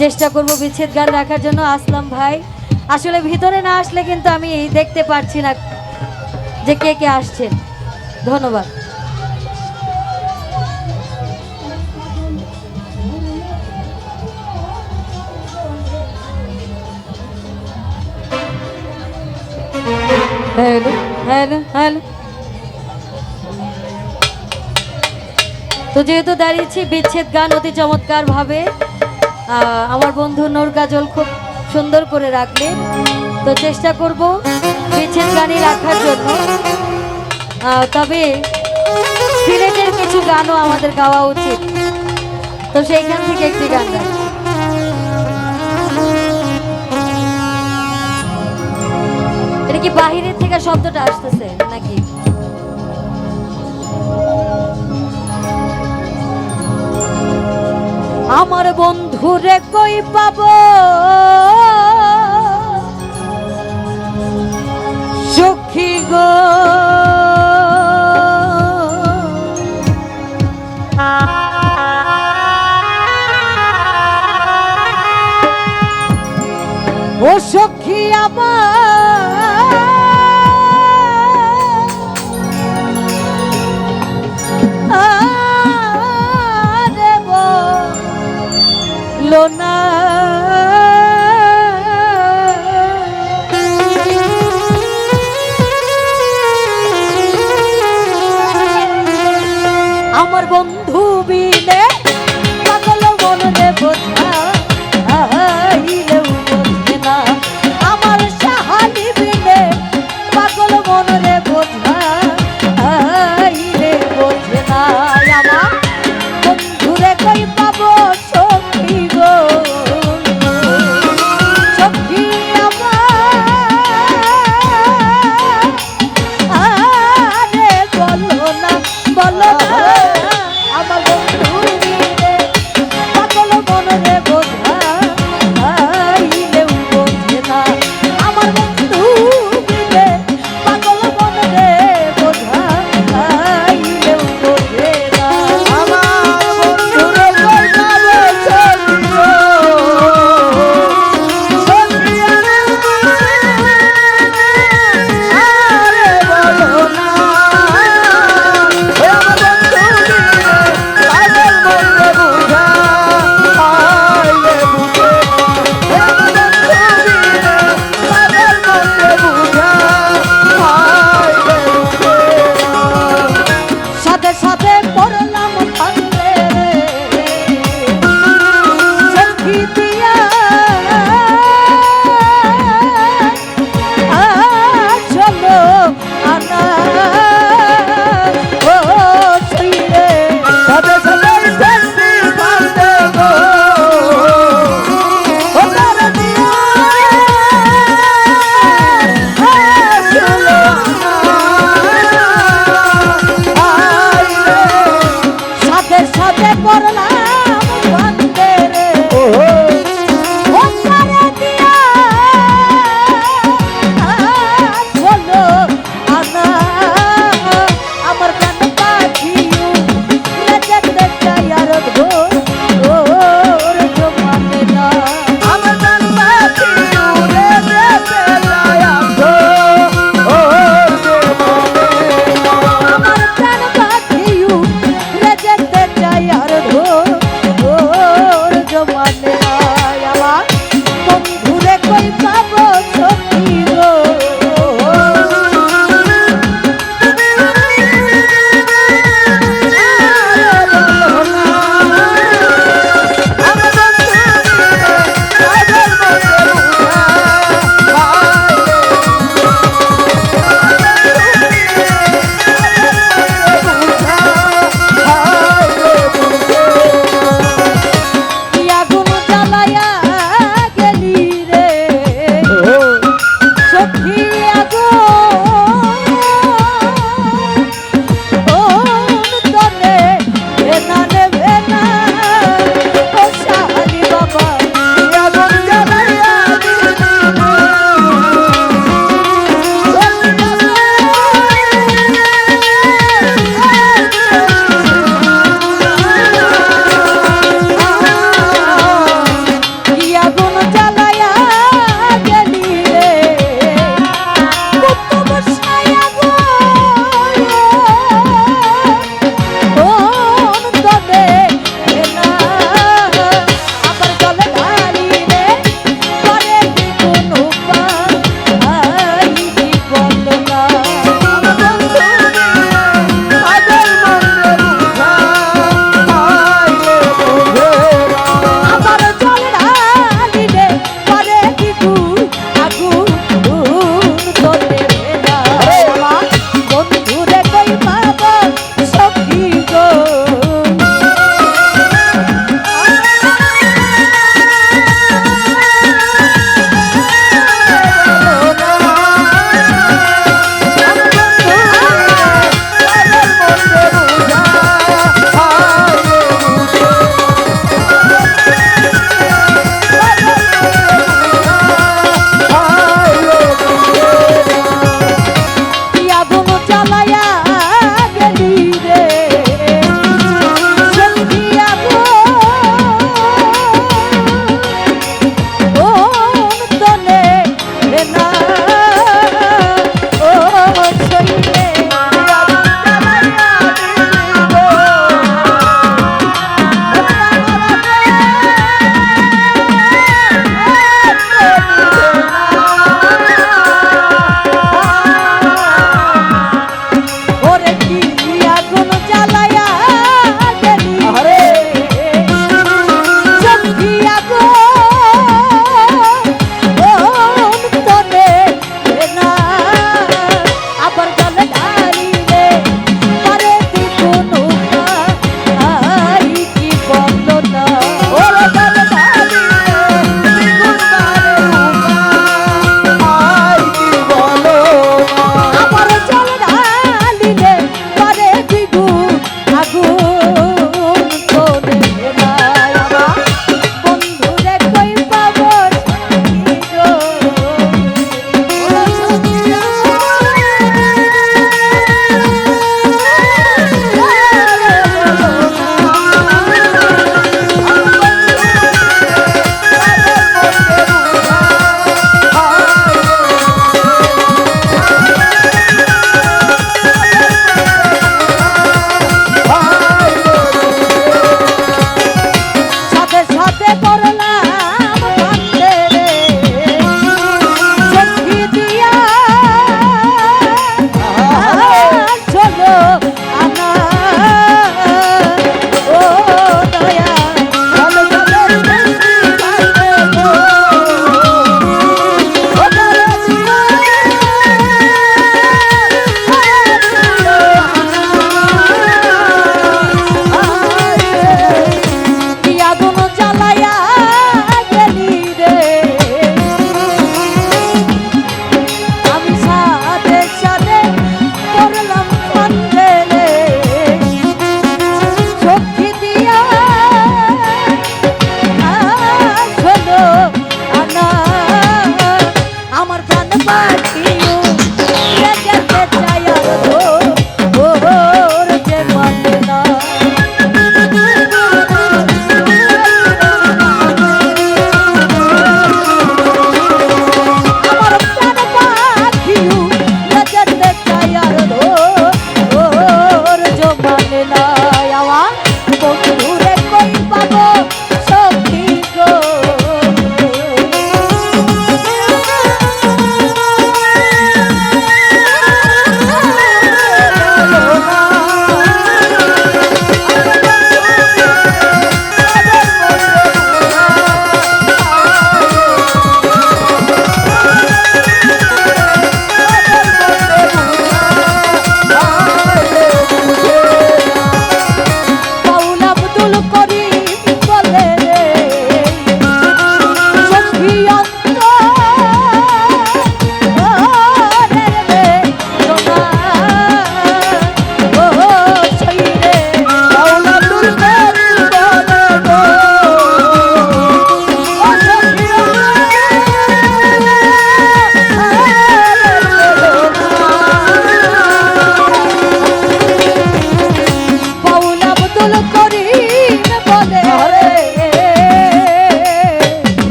চেষ্টা করব বিচ্ছেদ গান রাখার জন্য। আসলাম ভাই। আসলে ভিতরে না আসলে কিন্তু আমি দেখতে পারছি না যে কে কে আসছেন ধন্যবাদ। Hello hello hello. তো যেহেতু দাঁড়িয়েছি বিচ্ছেদ গান অতি চমৎকার ভাবে আমার বন্ধু নূর কাজল খুব সুন্দর করে রাখলেন তো চেষ্টা করব বিচ্ছেদ গানই রাখার জন্য। তবে সিলেটের কিছু গানও আমাদের গাওয়া উচিত। তো সেইখান থেকে একটি গান এটা কি বাহিরের থেকে শব্দটা আসতেছে নাকি? আমার বন্ধুরে কই পাব? সখী গো। ও সখী আমার